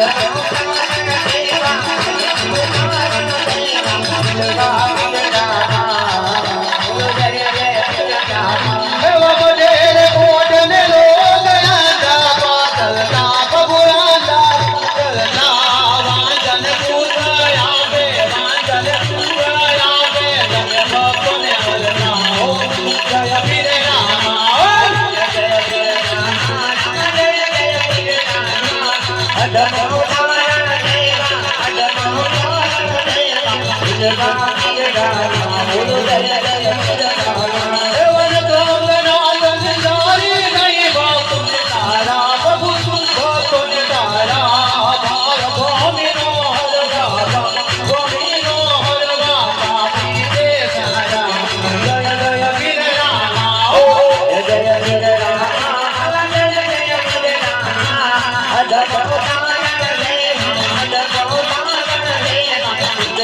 Yeah. જગા જગા બોલો જય જય જગા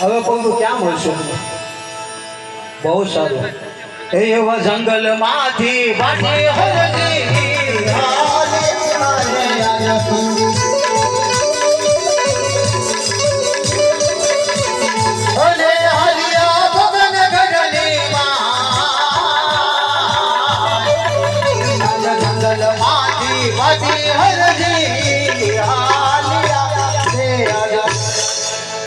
હવે કહું તું ક્યાં મળશું? બહુ સારું. એવા જંગલમાંથી 哎。